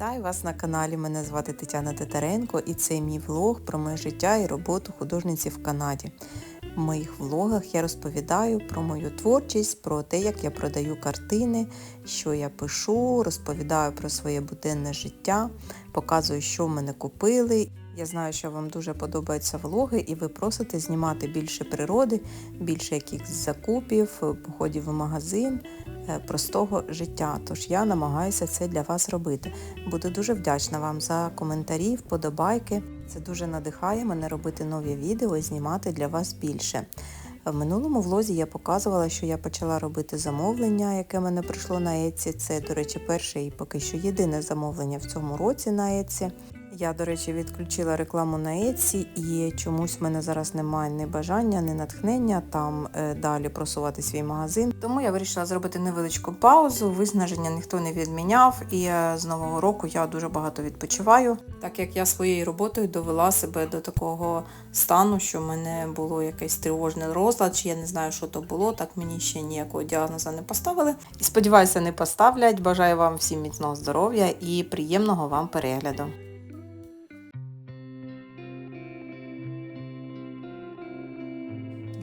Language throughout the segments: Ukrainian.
Вітаю вас на каналі. Мене звати Тетяна Тетеренко і це мій влог про моє життя і роботу художниці в Канаді. В моїх влогах я розповідаю про мою творчість, про те, як я продаю картини, що я пишу, розповідаю про своє буденне життя, показую, що в мене купили. Я знаю, що вам дуже подобаються влоги, і ви просите знімати більше природи, більше якихось закупів, походів в магазин, е, простого життя. Тож я намагаюся це для вас робити. Буду дуже вдячна вам за коментарі, вподобайки. Це дуже надихає мене робити нові відео і знімати для вас більше. В минулому влозі я показувала, що я почала робити замовлення, яке мене прийшло на Etsy. Це, до речі, перше і поки що єдине замовлення в цьому році на Etsy. Я, до речі, відключила рекламу на Etsy і чомусь в мене зараз немає ні бажання, ні натхнення там е, далі просувати свій магазин. Тому я вирішила зробити невеличку паузу. Виснаження ніхто не відміняв, і е, з нового року я дуже багато відпочиваю, так як я своєю роботою довела себе до такого стану, що в мене було якийсь тривожний розлад, чи я не знаю, що то було. Так мені ще ніякого діагноза не поставили. І сподіваюся, не поставлять. Бажаю вам всім міцного здоров'я і приємного вам перегляду.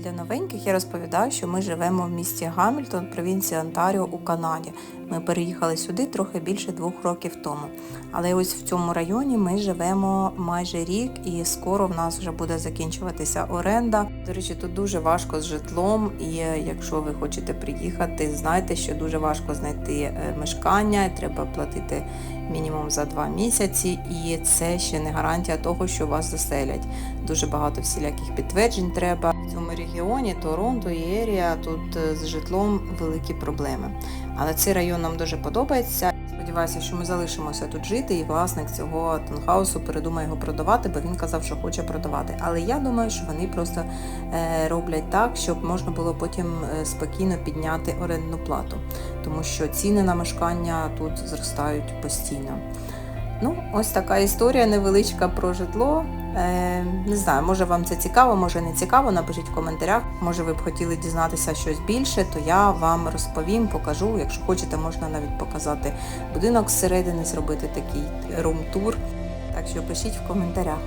Для новеньких я розповідаю, що ми живемо в місті Гамільтон, провінції Онтаріо у Канаді. Ми переїхали сюди трохи більше двох років тому. Але ось в цьому районі ми живемо майже рік і скоро в нас вже буде закінчуватися оренда. До речі, тут дуже важко з житлом, і якщо ви хочете приїхати, знайте, що дуже важко знайти е, мешкання, треба платити мінімум за два місяці, і це ще не гарантія того, що вас заселять. Дуже багато всіляких підтверджень треба. В цьому регіоні Торонто і Ерія тут е, з житлом великі проблеми. Але цей район нам дуже подобається. Сподіваюся, що ми залишимося тут жити, і власник цього танхаусу передумає його продавати, бо він казав, що хоче продавати. Але я думаю, що вони просто е, роблять так, щоб можна було потім е, спокійно підняти орендну плату, тому що ціни на мешкання тут зростають постійно. Ну, ось така історія невеличка про житло. Е, не знаю, може вам це цікаво, може не цікаво. Напишіть в коментарях. Може ви б хотіли дізнатися щось більше, то я вам розповім, покажу. Якщо хочете, можна навіть показати будинок зсередини, зробити такий рум-тур. Так що пишіть в коментарях.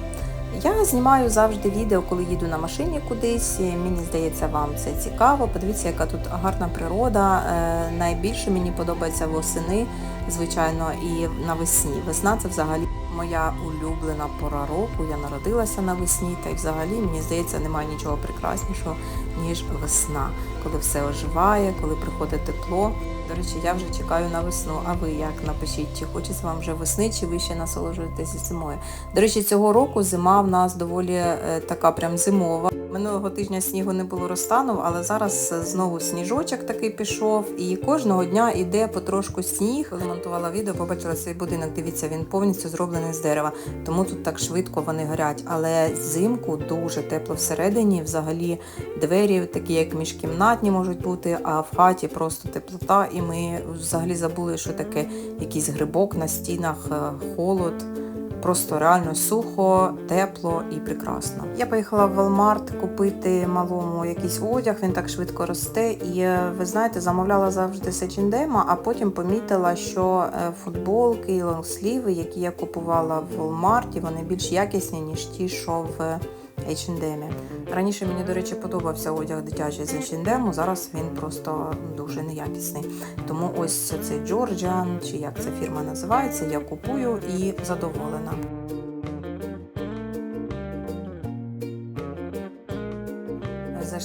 Я знімаю завжди відео, коли їду на машині кудись. Мені здається, вам це цікаво. Подивіться, яка тут гарна природа. Е, найбільше мені подобається восени, звичайно, і навесні. Весна це взагалі моя улюблена пора року. Я народилася навесні, та й взагалі мені здається, немає нічого прекраснішого, ніж весна, коли все оживає, коли приходить тепло. До речі, я вже чекаю на весну. А ви як напишіть, чи хочеться вам вже весни, чи ви ще насолоджуєтеся зимою? До речі, цього року зима в нас доволі е, така прям зимова. Минулого тижня снігу не було розтанув, але зараз знову сніжочок такий пішов, і кожного дня йде потрошку сніг. Коли відео, побачила цей будинок. Дивіться, він повністю зроблений з дерева, тому тут так швидко вони горять. Але взимку дуже тепло всередині. Взагалі двері такі, як міжкімнатні можуть бути, а в хаті просто теплота. І ми взагалі забули, що таке якийсь грибок на стінах, е, холод. Просто реально сухо, тепло і прекрасно. Я поїхала в Walmart купити малому якийсь одяг, він так швидко росте. І е, ви знаєте, замовляла завжди H&M, а потім помітила, що е, футболки і лонгсліви, які я купувала в Walmart, вони більш якісні, ніж ті, що в H&M. Раніше мені, до речі, подобався одяг дитячий з H&M, зараз він просто дуже неякісний. Тому ось цей Джорджіан, чи як ця фірма називається, я купую і задоволена.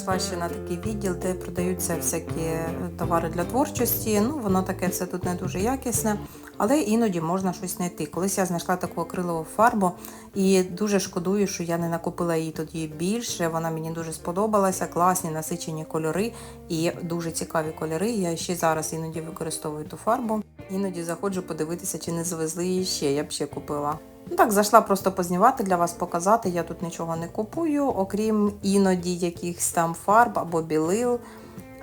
Зайшла ще на такий відділ, де продаються всякі товари для творчості. Ну, воно таке все тут не дуже якісне, але іноді можна щось знайти. Колись я знайшла таку акрилову фарбу і дуже шкодую, що я не накупила її тоді більше. Вона мені дуже сподобалася, класні насичені кольори і дуже цікаві кольори. Я ще зараз іноді використовую ту фарбу. Іноді заходжу подивитися, чи не завезли її ще. Я б ще купила. Ну так, зайшла просто познімати для вас, показати. Я тут нічого не купую, окрім іноді якихось там фарб або білил.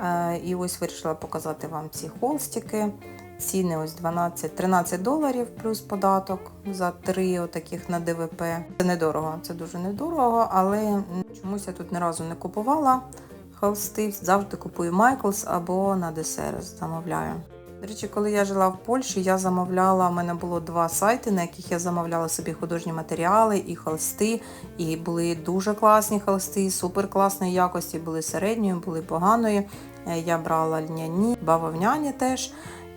Е, І ось вирішила показати вам ці холстики. Ціни ось 12-13 доларів плюс податок за три отаких на ДВП. Це недорого, це дуже недорого, але чомусь я тут ні разу не купувала холсти. Завжди купую Michaels або на десерт замовляю. До речі, коли я жила в Польщі, я замовляла, у мене було два сайти, на яких я замовляла собі художні матеріали і холсти. І були дуже класні холсти, супер класної якості, були середньої, були поганої. Е, Я брала льняні, бавовняні теж.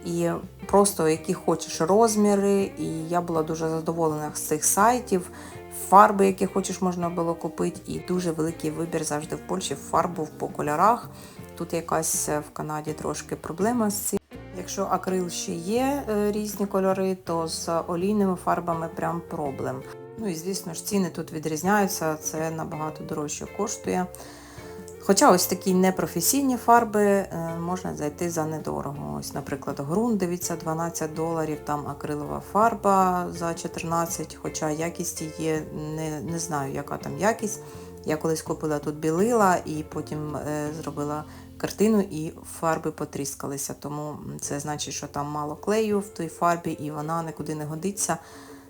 І просто які хочеш розміри. І я була дуже задоволена з цих сайтів. Фарби, які хочеш, можна було купити. І дуже великий вибір завжди в Польщі фарбу по кольорах. Тут якась е, в Канаді трошки проблема з цим. Якщо акрил ще є е, різні кольори, то з олійними фарбами прям проблем. Ну і звісно ж ціни тут відрізняються, це набагато дорожче коштує. Хоча ось такі непрофесійні фарби е, можна зайти за недорого. Ось, наприклад, ґрунт, дивіться, 12 доларів, там акрилова фарба за 14, хоча якість є, не, не знаю, яка там якість. Я колись купила тут білила і потім е, зробила картину, і фарби потріскалися. Тому це значить, що там мало клею в той фарбі, і вона нікуди не годиться.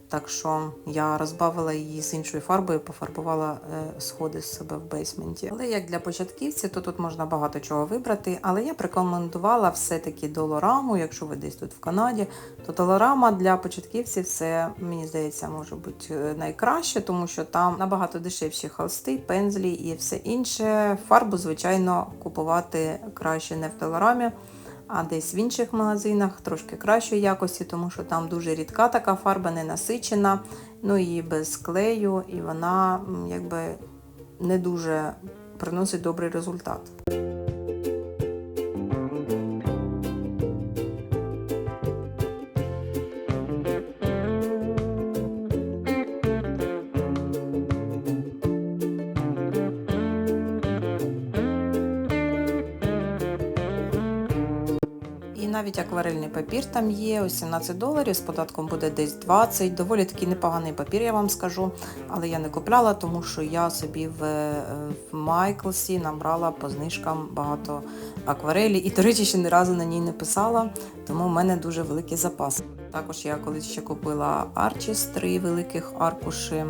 Так що я розбавила її з іншою фарбою, пофарбувала е, сходи з себе в бейсменті. Але як для початківців, то тут можна багато чого вибрати. Але я б рекомендувала все-таки долораму, якщо ви десь тут в Канаді, то долорама для початківців це, мені здається, може бути е, найкраще, тому що там набагато дешевші холсти, пензлі і все інше. Фарбу, звичайно, купувати краще не в долорамі а десь в інших магазинах трошки кращої якості, тому що там дуже рідка така фарба, не насичена, ну і без клею, і вона якби не дуже приносить добрий результат. Навіть акварельний папір там є, ось 17 доларів, з податком буде десь 20. Доволі такий непоганий папір, я вам скажу. Але я не купляла, тому що я собі в, е, в Майклсі набрала по знижкам багато акварелі. І, до речі, ще ні разу на ній не писала, тому в мене дуже великий запас. Також я колись ще купила Archis, три великих аркуші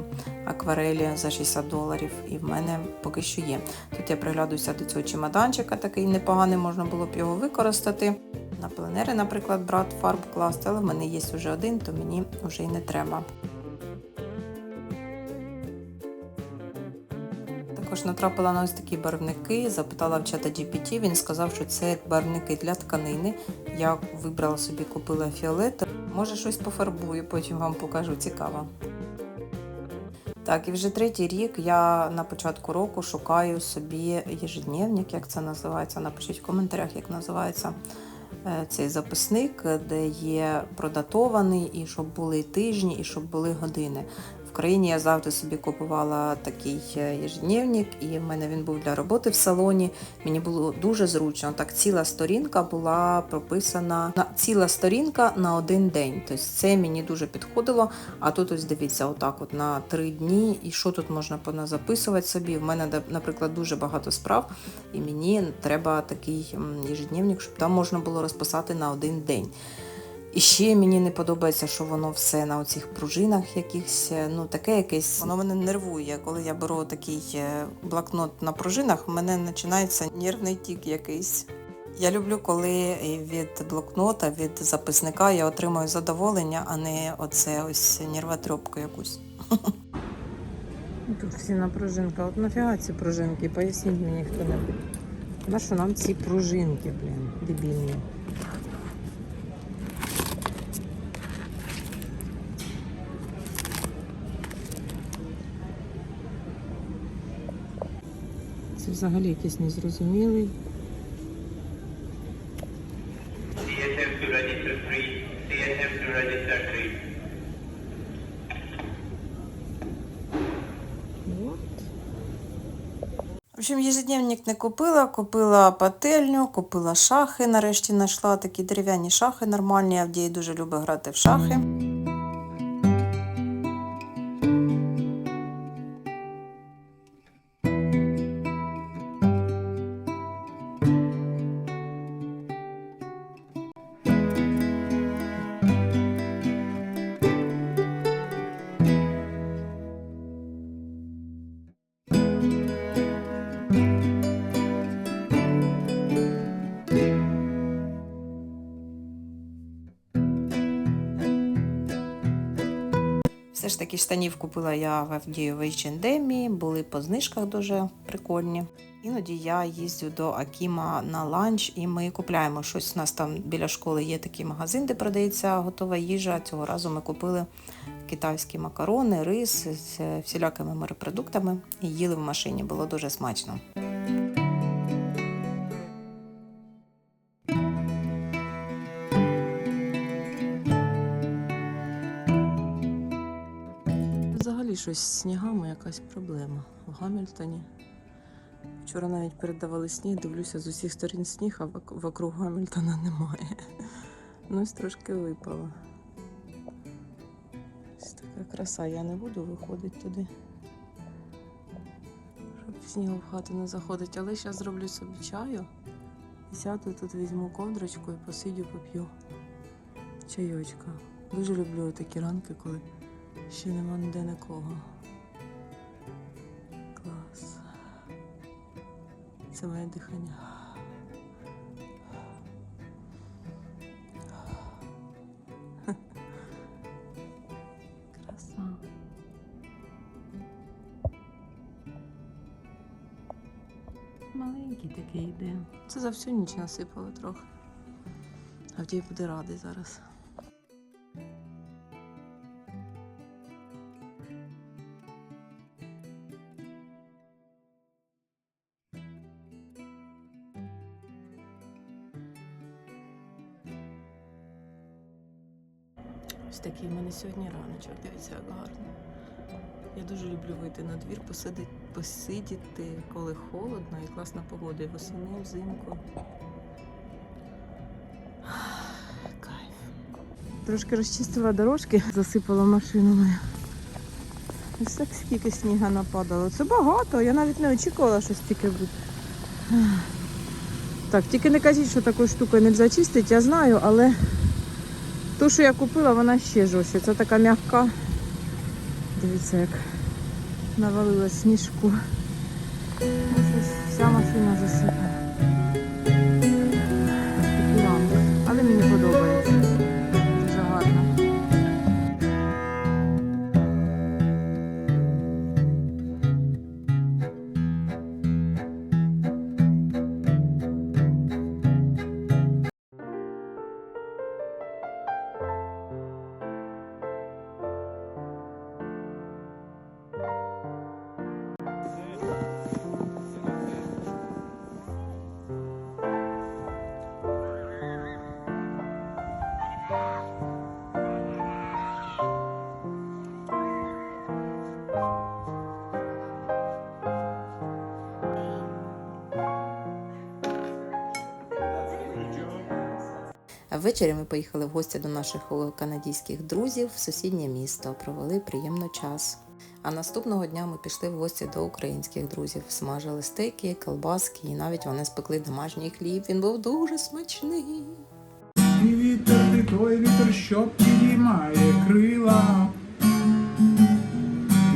акварелі за 60 доларів, і в мене поки що є. Тут я приглядуюся до цього чемоданчика, такий непоганий, можна було б його використати. На пленери, наприклад, брат фарб класти, але в мене є вже один, то мені вже й не треба. Також натрапила на ось такі барвники, запитала в чата GPT, він сказав, що це барвники для тканини. Я вибрала собі, купила фіолет. Може щось пофарбую, потім вам покажу, цікаво. Так, і вже третій рік я на початку року шукаю собі ежедневник, як це називається. Напишіть в коментарях, як називається е, цей записник, де є продатований, і щоб були тижні, і щоб були години. В країні я завжди собі купувала такий е, ежедневник, і в мене він був для роботи в салоні. Мені було дуже зручно. Так ціла сторінка була прописана на ціла сторінка на один день. Тобто це мені дуже підходило. А тут ось дивіться, отак, от на три дні. І що тут можна записувати собі? В мене, наприклад, дуже багато справ, і мені треба такий ежедневник, щоб там можна було розписати на один день. І ще мені не подобається, що воно все на оцих пружинах якихось, е, ну таке якесь. Воно мене нервує. Коли я беру такий е, блокнот на пружинах, в мене починається нервний тік якийсь. Я люблю, коли від блокнота, від записника я отримую задоволення, а не оце ось нервотрепку якусь. Тут всі на пружинках. От нафіга ці пружинки? Поясніть мені хто-небудь. На що нам ці пружинки, блін, дебільні? Це взагалі якийсь незрозумілий. CSM to register 3. CSM to register 3. Вот. В общем, ежедневник не купила, купила пательню, купила шахи. Нарешті знайшла такі дерев'яні шахи нормальні. Авдій дуже любить грати в шахи. Все ж таки штанів купила я в Авдію в H&M, були по знижках дуже прикольні. Іноді я їздю до Акіма на ланч і ми купляємо щось. У нас там біля школи є такий магазин, де продається готова їжа. Цього разу ми купили китайські макарони, рис з всілякими морепродуктами і їли в машині. Було дуже смачно. Взагалі щось з снігами якась проблема в Гамільтоні. Вчора навіть передавали сніг, дивлюся з усіх сторін сніг, а вокруг Гамільтона немає. Ну, ось трошки випало. Ось така краса, я не буду виходити туди. Щоб снігу в хату не заходить, але зараз зроблю собі чаю. Сяду тут візьму ковдрочку і посидю поп'ю чайочка. Дуже люблю такі ранки, коли ще нема ніде нікого. Клас. Це моє дихання. Маленький такий йде. Це за всю ніч насипало трохи. Авдій буде радий зараз. Дивіться, як гарно. Я дуже люблю вийти на двір, посидити, посидіти, коли холодно і класна погода. І восени, взимку. Кайф. Трошки розчистила дорожки, засипала машину мою. Ось так скільки сніга нападало. Це багато, я навіть не очікувала, що стільки буде. Так, тільки не кажіть, що такою штукою не можна чистити, я знаю, але ту, що я купила, вона ще жорстче. Це така м'яка. Дивіться, як навалила сніжку. Вся машина засипана. Ввечері ми поїхали в гості до наших канадійських друзів в сусіднє місто, провели приємно час. А наступного дня ми пішли в гості до українських друзів, смажили стейки, колбаски, і навіть вони спекли домашній хліб. Він був дуже смачний. І вітер ти той вітер, що підіймає крила.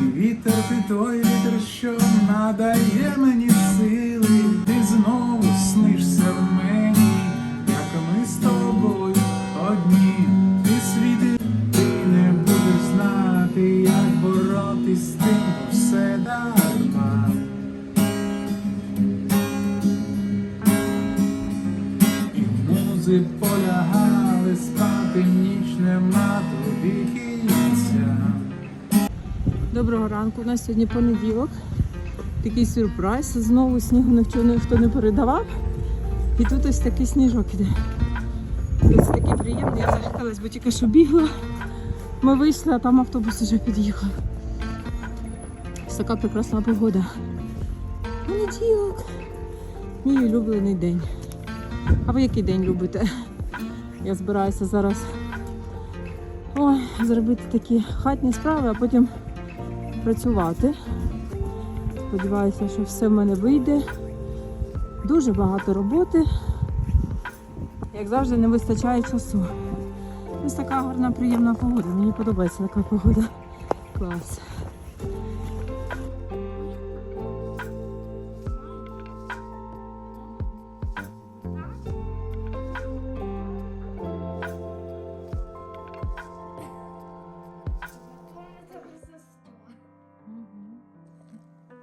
І вітер ти той вітер, що надає мені нас сьогодні понеділок. Такий сюрприз. Знову снігу ніхто, ніхто не передавав. І тут ось такий сніжок іде. Ось такий приємний. Я зажкалась, бо тільки що бігла. Ми вийшли, а там автобус вже під'їхав. Ось така прекрасна погода. Понеділок. Мій улюблений день. А ви який день любите? Я збираюся зараз ой, зробити такі хатні справи, а потім працювати. Сподіваюся, що все в мене вийде. Дуже багато роботи. Як завжди, не вистачає часу. Ось така гарна, приємна погода. Мені подобається така погода. Клас.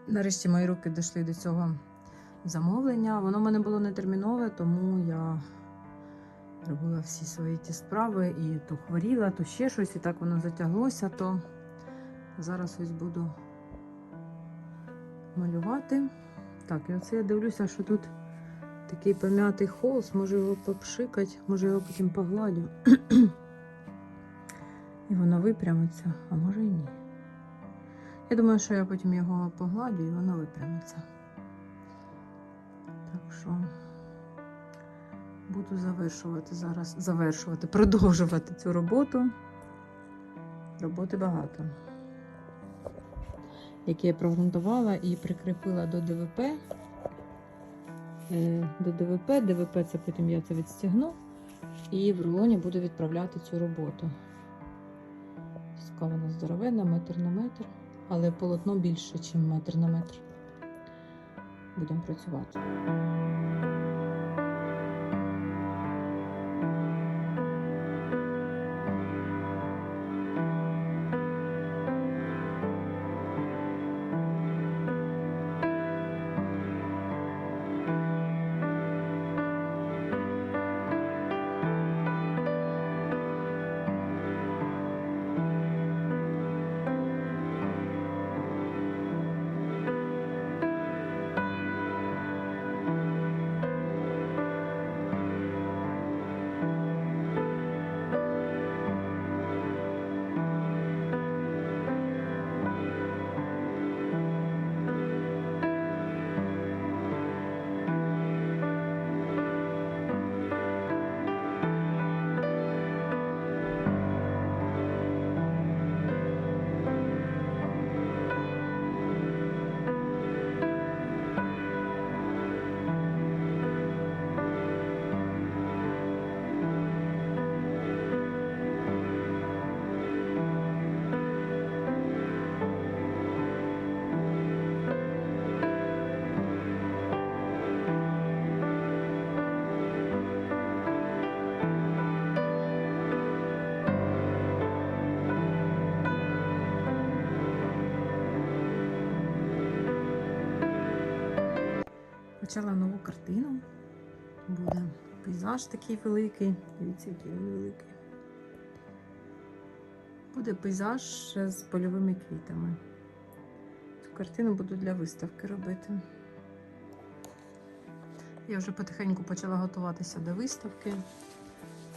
Нарешті мої руки дійшли до цього замовлення. Воно в мене було не термінове, тому я робила всі свої ті справи і то хворіла, то ще щось, і так воно затяглося, то зараз ось буду малювати. Так, і оце я дивлюся, що тут такий пом'ятий холст, може його попшикати, може його потім погладю. І воно випрямиться, а може і ні. Я думаю, що я потім його погладю і воно випрямиться. Так що буду завершувати зараз, завершувати, продовжувати цю роботу. Роботи багато. Які я прогрунтувала і прикріпила до ДВП. Е, До ДВП, ДВП це потім я це відстягну і в рулоні буду відправляти цю роботу. Така вона здоровенна, метр на метр, але полотно більше, ніж метр на метр. Будемо працювати. Почала нову картину. Буде пейзаж такий великий. Дивіться, який він великий. Буде пейзаж з польовими квітами. Цю картину буду для виставки робити. Я вже потихеньку почала готуватися до виставки.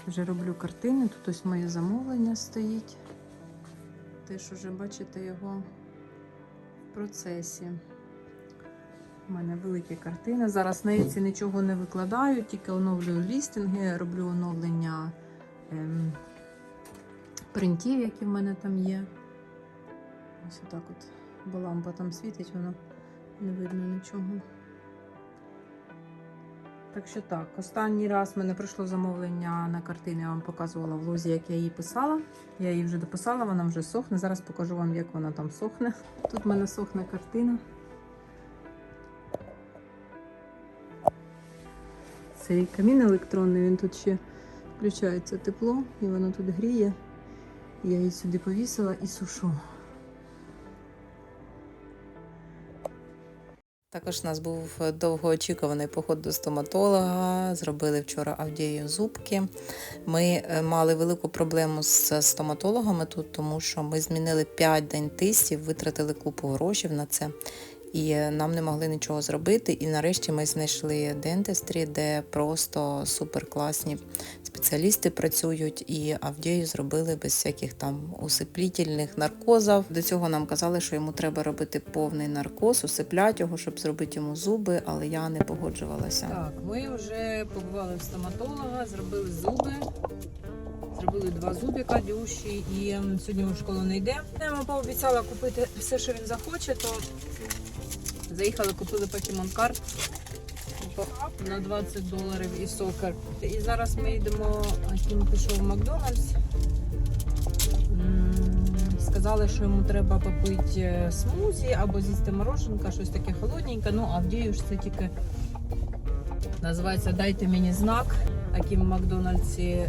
Вже роблю картини. Тут ось моє замовлення стоїть. Теж уже бачите його в процесі. У мене великі картини. Зараз на Etsy нічого не викладаю, тільки оновлюю лістинги, роблю оновлення ем, принтів, які в мене там є. Ось отак от, бо лампа там світить, воно не видно нічого. Так що так, останній раз в мене прийшло замовлення на картину, я вам показувала в лозі, як я її писала. Я її вже дописала, вона вже сохне. Зараз покажу вам, як вона там сохне. Тут в мене сохне картина. Цей камін електронний, він тут ще включається тепло, і воно тут гріє. Я її сюди повісила і сушу. Також у нас був довгоочікуваний поход до стоматолога. Зробили вчора Авдію зубки. Ми е, мали велику проблему з стоматологами тут, тому що ми змінили 5 дентистів, витратили купу грошей на це. І нам не могли нічого зробити. І нарешті ми знайшли дентистрі, де просто суперкласні спеціалісти працюють, і Авдію зробили без всяких там усиплітельних наркозів. До цього нам казали, що йому треба робити повний наркоз, усиплять його, щоб зробити йому зуби, але я не погоджувалася. Так, ми вже побували в стоматолога, зробили зуби. Зробили два зубика дющі і м, сьогодні в школу не йде. Я пообіцяла купити все, що він захоче, то заїхали, купили покемон карт на 20 доларів і сокер. І зараз ми йдемо, Кім пішов в Макдональдс. Сказали, що йому треба попити е, смузі або з'їсти мороженка, щось таке холодненьке. Ну, а в Дію ж це тільки називається Дайте мені знак. Таким в Макдональдсі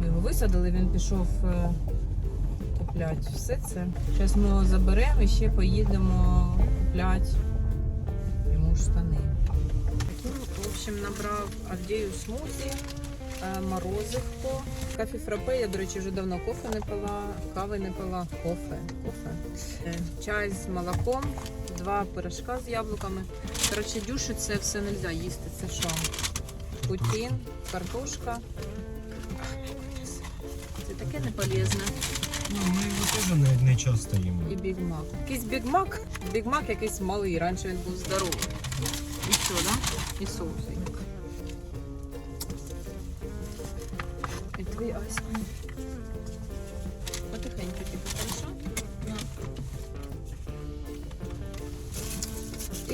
ми його висадили, він пішов е, купляти все це. Зараз ми його заберемо і ще поїдемо купляти штани. Таким, в общем, набрав Авдію смузі, е, морозивку, кафе фрапе. Я, до речі, вже давно кофе не пила, кави не пила, кофе, кофе. Е, Чай з молоком, два пирожка з яблуками. Коротше, дюші це все не можна їсти. Це що? Путін, картошка. Це таке неполезне. Ну, ми його теж не, не часто їмо. І бігмак. Якийсь бігмак, бігмак якийсь малий, раніше він був здоровий. І все, да? І соусик. И твій айсман. Потихоньку типа, хорошо? Да.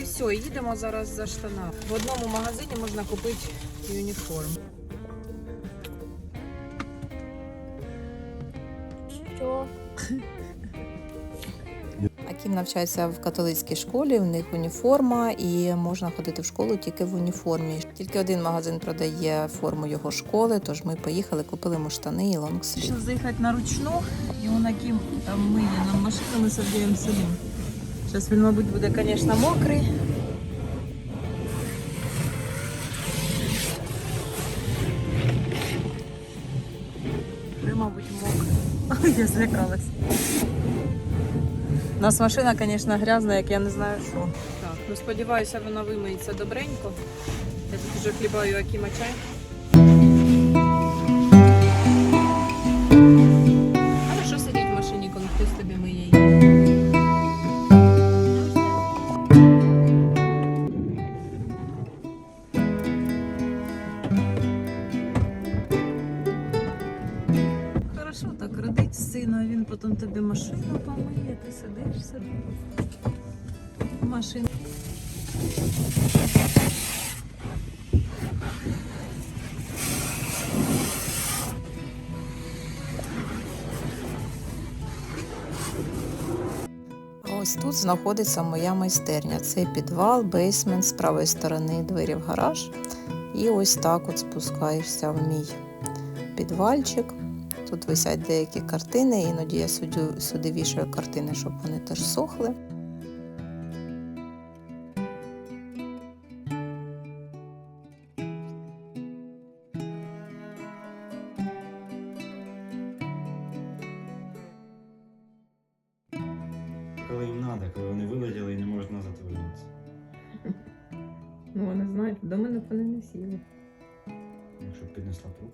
І все, їдемо зараз за штана. В одному магазині можна купити юніформ. Акім навчається в католицькій школі, в них уніформа, і можна ходити в школу тільки в уніформі. Тільки один магазин продає форму його школи, тож ми поїхали, купили йому штани і лонгслів. Щоб заїхати на ручну, і он Аким там миє нам машину, ми Авдієм сидимо. Зараз він, мабуть, буде, звісно, мокрий. Мабуть, мокрий. Я злякалась. Нас машина, звісно, грязна, як я не знаю що. Так, ну сподіваюся, вона вимиється добренько. Я тут вже хлібаю Акіма чай. Знаходиться моя майстерня. Це підвал, бейсмент, з правої сторони двері в гараж. І ось так от спускаєшся в мій підвальчик. Тут висять деякі картини, іноді я сюди, вішаю картини, щоб вони теж сохли.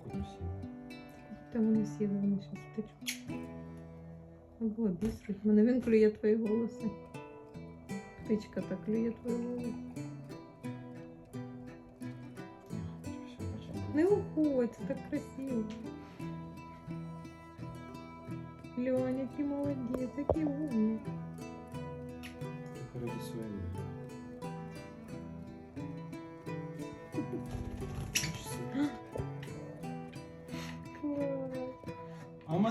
б піднесла б руку, то всі. Та вони сіли, вони зараз втечуть. Або обісруть. Мене він клює твої волоси. Птичка так клює твої волоси. Все, бачимо. Не уходь, це так красиво. Льоня, який молодець, який умний. Тільки раді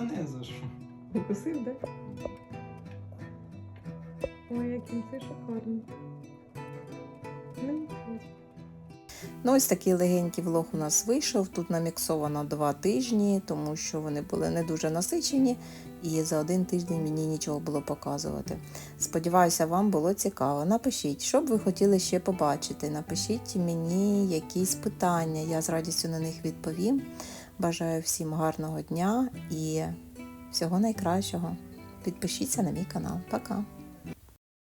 Мене за що? Укусив, так? Ой, який це шикарний. Ну, ось такий легенький влог у нас вийшов. Тут наміксовано два тижні, тому що вони були не дуже насичені, і за один тиждень мені нічого було показувати. Сподіваюся, вам було цікаво. Напишіть, що б ви хотіли ще побачити. Напишіть мені якісь питання, я з радістю на них відповім. Бажаю всім гарного дня і всього найкращого. Підпишіться на мій канал. Пока!